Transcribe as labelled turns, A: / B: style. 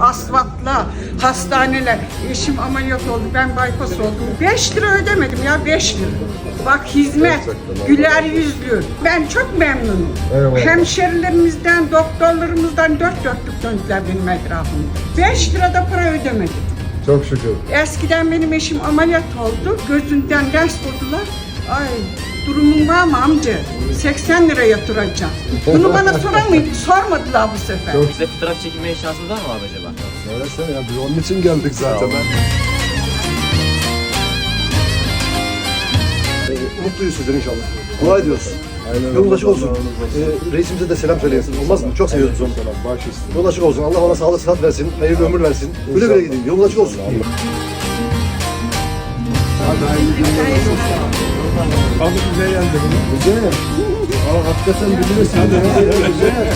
A: Asfaltla, hastaneler. Eşim ameliyat oldu, ben bypass oldum. 5 lira ödemedim ya, 5 lira. Bak hizmet, güler yüzlü. Ben çok memnunum.
B: Eyvallah.
A: Hemşerilerimizden, doktorlarımızdan dört dörtlük döndüler benim etrafımda. 5 lirada para ödemedim.
B: Çok şükür.
A: Eskiden benim eşim ameliyat oldu. Gözünden ders vurdular. Ay durumun var mı amca? 80 lira yatıracağım. Bunu bana soran mıydı? Sormadılar bu sefer.
B: Çok-
C: Bize fotoğraf çekilmeye şansınız var mı abi acaba?
B: Söylesene ya biz onun için geldik zaten.
D: Ee, mutluyuz sizden inşallah. Dua ediyoruz.
B: Aynen
D: Yolun açık
B: Allah
D: olsun. Ee, reisimize de selam söyleyin. Olmaz mı? Çok seviyoruz onu.
B: Baş üstüne.
D: Yolun açık olsun. Allah ona sağlık sıhhat versin. Hayırlı ömür versin. Güle güle gidin. Yolun açık olsun.
B: Abi bize geldi. Güzel. Aa, hakikaten bilirsin. Güzel.